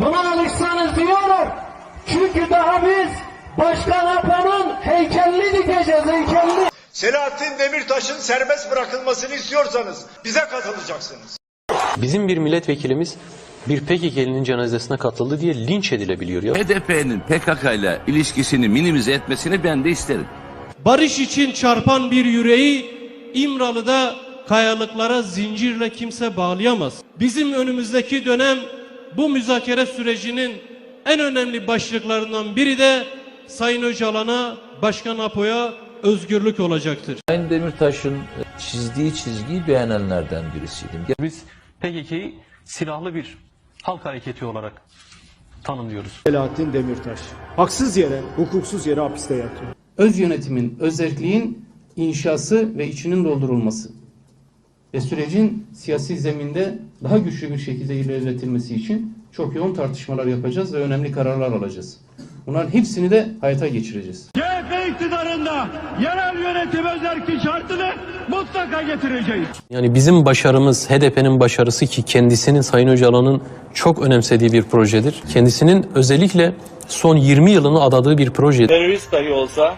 Buna alışsanız diyorum. Çünkü daha biz Başkan Apo'nun heykelini dikeceğiz heykelini. Selahattin Demirtaş'ın serbest bırakılmasını istiyorsanız bize katılacaksınız. Bizim bir milletvekilimiz bir PKK'linin cenazesine katıldı diye linç edilebiliyor ya. HDP'nin PKK ile ilişkisini minimize etmesini ben de isterim. Barış için çarpan bir yüreği İmralı'da kayalıklara zincirle kimse bağlayamaz. Bizim önümüzdeki dönem bu müzakere sürecinin en önemli başlıklarından biri de Sayın Öcalan'a, Başkan Apo'ya özgürlük olacaktır. Sayın Demirtaş'ın çizdiği çizgiyi beğenenlerden birisiydim. Biz PKK'yı silahlı bir halk hareketi olarak tanımlıyoruz. Selahattin Demirtaş. Haksız yere, hukuksuz yere hapiste yatıyor. öz yönetimin, özelliğin inşası ve içinin doldurulması ve sürecin siyasi zeminde daha güçlü bir şekilde ilerletilmesi için çok yoğun tartışmalar yapacağız ve önemli kararlar alacağız. Bunların hepsini de hayata geçireceğiz. CHP iktidarında yerel yönetim özerki şartını mutlaka getireceğiz. Yani bizim başarımız, HDP'nin başarısı ki kendisinin Sayın Öcalan'ın çok önemsediği bir projedir. Kendisinin özellikle son 20 yılını adadığı bir proje. terörist dahi olsa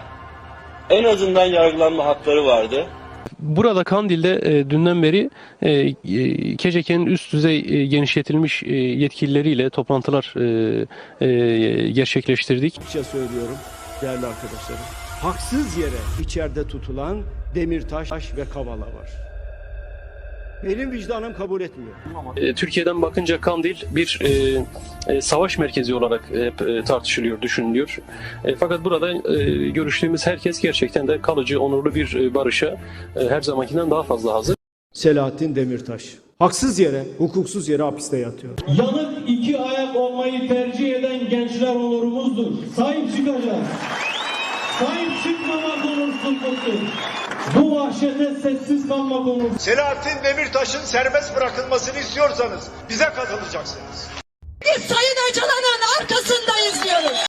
en azından yargılanma hakları vardı. Burada Kandil'de e, dünden beri e, e, KCK'nin üst düzey e, genişletilmiş e, yetkilileriyle toplantılar e, e, gerçekleştirdik. Açıkça söylüyorum değerli arkadaşlarım. Haksız yere içeride tutulan Demirtaş ve Kavala var. Benim vicdanım kabul etmiyor. E, Türkiye'den bakınca Kandil bir e, e, savaş merkezi olarak hep e, tartışılıyor, düşünülüyor. E, fakat burada e, görüştüğümüz herkes gerçekten de kalıcı, onurlu bir e, barışa e, her zamankinden daha fazla hazır. Selahattin Demirtaş. Haksız yere, hukuksuz yere hapiste yatıyor. Yanık iki ayak olmayı tercih eden gençler onurumuzdur. Sahip çıkacağız. Sahip çıkmamak onursuzluktur. Bu vahşete sessiz kalmak onursuzluktur. Selahattin Demirtaş'ın serbest bırakılmasını istiyorsanız bize katılacaksınız. Biz Sayın Öcalan'ın arkasındayız diyoruz.